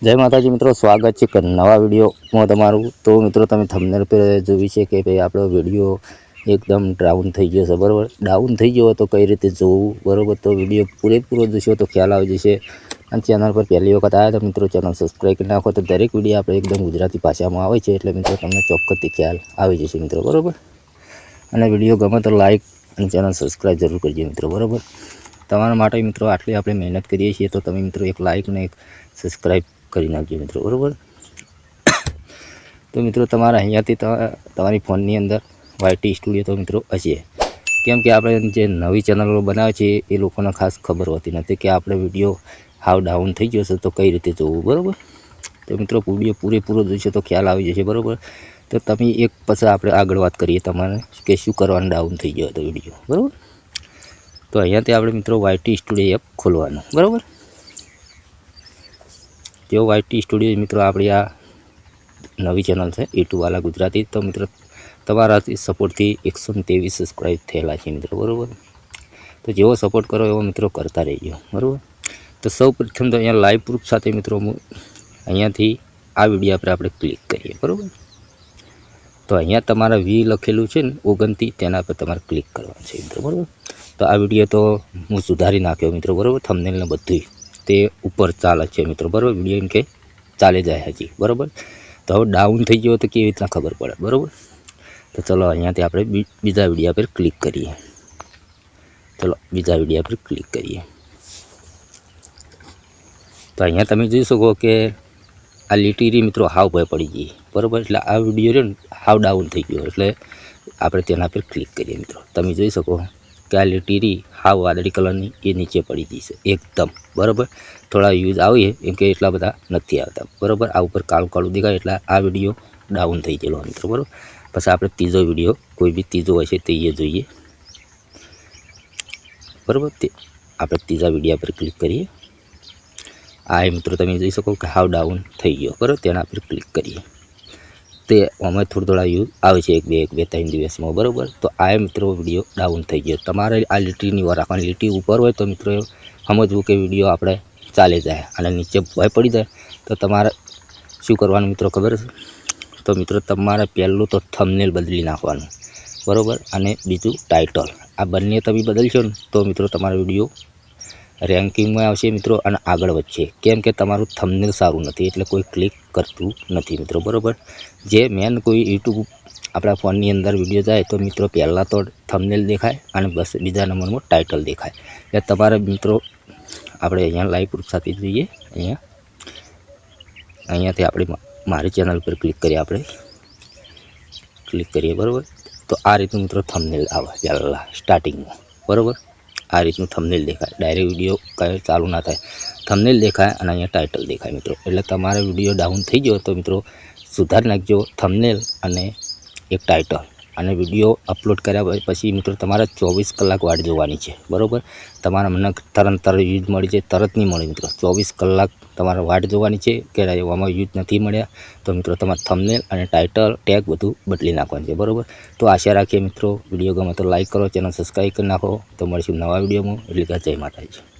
જય માતાજી મિત્રો, સ્વાગત છે એક નવા વિડીયોમાં તમારું. તો મિત્રો, તમે થંબનેલ પર જોયું છે કે ભાઈ આપણો વીડિયો એકદમ ડાઉન થઈ ગયો છે, બરાબર? ડાઉન થઈ ગયો તો કઈ રીતે જોવું, બરાબર? તો વીડિયો પૂરેપૂરો જોશો તો ખ્યાલ આવી જશે. અને ચેનલ પર પહેલી વખત આવ્યા તો મિત્રો ચેનલ સબસ્ક્રાઈબ કરી નાખો. તો દરેક વીડિયો આપણે એકદમ ગુજરાતી ભાષામાં આવે છે, એટલે મિત્રો, તમને ચોક્કસથી ખ્યાલ આવી જશે મિત્રો, બરાબર? અને વીડિયો ગમે તો લાઈક અને ચેનલ સબસ્ક્રાઈબ જરૂર કરજો મિત્રો, બરાબર? તમારા માટે મિત્રો, આટલી આપણે મહેનત કરીએ છીએ, તો તમે મિત્રો, એક લાઈક ને એક સબસ્ક્રાઈબ કરી નાખજો મિત્રો, બરાબર? તો મિત્રો તમારા અહીંયાથી તમા- તમારી ફોનની અંદર વાયટી સ્ટુડિયો તો મિત્રો હશે. કેમ કે આપણે જે નવી ચેનલો બનાવે છે, એ લોકોને ખાસ ખબર હોતી નથી કે આપણે વીડિયો હાવ ડાઉન થઈ ગયો છે, તો કઈ રીતે જોવું, બરાબર? તો મિત્રો વીડિયો પૂરેપૂરો જોઈશે તો ખ્યાલ આવી જશે, બરાબર? તો તમે એક પછી આપણે આગળ વાત કરીએ તમારે કે શું કરવાનું ડાઉન થઈ ગયો હતો વીડિયો, બરાબર? તો અહીંયાથી આપણે મિત્રો વાયટી સ્ટુડિયો એપ ખોલવાનું, બરાબર? જો વાયટી સ્ટુડિયો મિત્રો, આપણી આ નવી ચેનલ છે યુટ્યુબવાલા ગુજરાતી. તો મિત્રો તમારાથી સપોર્ટથી એકસો ત્રેવીસ સબસ્ક્રાઈબ થયેલા છે, મિત્રો, બરાબર? તો જેવો સપોર્ટ કરો એવો મિત્રો કરતા રહીજો, બરાબર? તો સૌ પ્રથમ તો અહીંયા લાઈવ પ્રૂફ સાથે મિત્રો અહીંયાથી આ વીડિયો પર આપણે ક્લિક કરીએ, બરાબર? તો અહીંયા તમારા વી લખેલું છે ને ઓગણથી તેના પર તમારે ક્લિક કરવાનું છે, મિત્રો, બરાબર? તો આ વીડિયો તો હું સુધારી નાખ્યો, મિત્રો, બરાબર? થંબનેલને બધું તે ઉપર ચાલે છે મિત્રો, બરાબર? વીડિયો કે ચાલે જાય હજી, બરાબર? તો હવે ડાઉન થઈ ગયો તો કેવી રીતના ખબર પડે, બરાબર? તો ચલો અહીંયાથી આપણે બીજા વિડીયા પર ક્લિક કરીએ. ચલો, બીજા વિડીયા પર ક્લિક કરીએ. તો અહીંયા તમે જોઈ શકો કે આ લીટીરી મિત્રો હાવ ભય પડી ગઈ, બરાબર? એટલે આ વીડિયો રહ્યો હાવ ડાઉન થઈ ગયો, એટલે આપણે તેના પર ક્લિક કરીએ મિત્રો. તમે જોઈ શકો કે આ લીટીરી હા વાદળી કલરની એ નીચે પડી છે, એકદમ, બરાબર? થોડા યુઝ આવીએ, એમ કે એટલા બધા નથી આવતા, બરાબર? આ ઉપર કાળું કાળું દેખાય, એટલે આ વીડિયો ડાઉન થઈ ગયેલો અંતર બરાબર? પછી આપણે ત્રીજો વીડિયો કોઈ બી ત્રીજો હોય છે તે એ જોઈએ. બરાબર? તે આપણે ત્રીજા વિડીયા પર ક્લિક કરીએ. આ મિત્રો તમે જોઈ શકો કે હાવ ડાઉન થઈ ગયો, બરાબર? તેના પર ક્લિક કરીએ. તે અમે થોડા થોડા યુઝ આવે છે એક બે એક બે ત્રણ દિવસમાં, બરાબર? તો આ મિત્રો વીડિયો ડાઉન થઈ ગયો. તમારે આ લીટીની વાર રાખવાની. લીટી ઉપર હોય તો મિત્રો સમજવું કે વીડિયો આપણે ચાલે જાય અને નીચે ભય પડી જાય. તો તમારે શું કરવાનું મિત્રો ખબર છે? તો મિત્રો તમારે પહેલું તો થમનેલ બદલી નાખવાનું. બરાબર? અને બીજું ટાઇટલ આ બંને તમે બદલશો ને, તો મિત્રો તમારો વીડિયો રેન્કિંગમાં આવશે મિત્રો અને આગળ વધશે. કેમ કે તમારું થંબનેલ સારું નથી, એટલે કોઈ ક્લિક કરતું નથી મિત્રો, બરાબર? જે મેન કોઈ યુટ્યુબ આપણા ફોનની અંદર વીડિયો જાય, તો મિત્રો પહેલાં તો થંબનેલ દેખાય અને બસ બીજા નંબરમાં ટાઇટલ દેખાય. એટલે તમારે મિત્રો આપણે અહીંયા લાઈવ પ્રૂફ સાથે જોઈએ અહીંયા, અહીંયાથી આપણે મારી ચેનલ પર ક્લિક કરીએ આપણે. ક્લિક કરીએ, બરાબર? તો આ રીતનું મિત્રો થંબનેલ આવે પહેલાં સ્ટાર્ટિંગમાં બરાબર? આ રીતનું થમનેલ દેખાય. ડાયરેક્ટ વીડિયો કયો ચાલુ ના થાય. થમનેલ દેખાય અને અહીંયા ટાઇટલ દેખાય મિત્રો. એટલે તમારે વીડિયો ડાઉન થઈ ગયો તો મિત્રો, સુધારી નાખજો થમનેલ અને એક ટાઇટલ અને વીડિયો અપલોડ કર્યા પછી મિત્રો તમારે ચોવીસ કલાક વાટ જોવાની છે, બરાબર? તમારા મને તરત તરત યુઝ મળી છે તરત નહીં મળે મિત્રો. ચોવીસ કલાક તમારે વાટ જોવાની છે કે આમાં યુઝ નથી મળ્યા, તો મિત્રો તમારે થંબનેલ અને ટાઇટલ ટેગ બધું બદલી નાખવાનું છે, બરાબર? તો આશા રાખીએ મિત્રો, વીડિયો ગમે તો લાઇક કરો, ચેનલ સબસ્ક્રાઈબ કરી નાખો. તો મળીશું નવા વિડીયોમાં. એટલે કે જય માતાજી.